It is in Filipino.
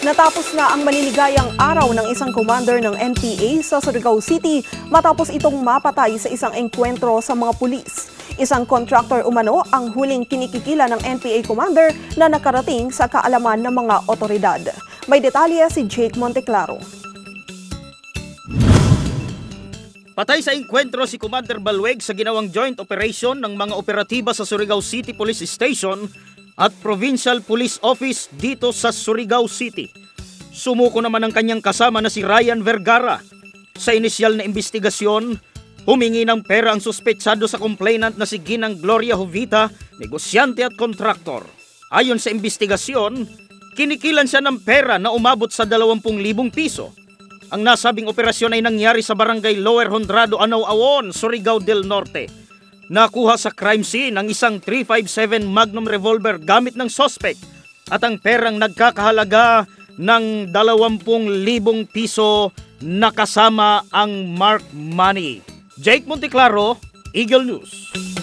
Natapos na ang maliligayang araw ng isang commander ng NPA sa Surigao City matapos itong mapatay sa isang engkwentro sa mga pulis. Isang contractor umano ang huling kinikikila ng NPA commander na nakarating sa kaalaman ng mga otoridad. May detalye si Jake Monteclaro. Patay sa engkwentro si Commander Balweg sa ginawang joint operation ng mga operatiba sa Surigao City Police Station at Provincial Police Office dito sa Surigao City. Sumuko naman ang kanyang kasama na si Ryan Vergara. Sa inisyal na investigasyon, humingi ng pera ang suspetsado sa complainant na si Ginang Gloria Jovita, negosyante at kontraktor. Ayon sa investigasyon, kinikilan siya ng pera na umabot sa 20,000 piso. Ang nasabing operasyon ay nangyari sa barangay Lower Hondrado, Anaw-Awon, Surigao del Norte. Nakuha sa crime scene ang isang 357 Magnum revolver gamit ng suspect at ang perang nagkakahalaga ng 20,000 piso na kasama ang mark money. Jake Monteclaro, Eagle News.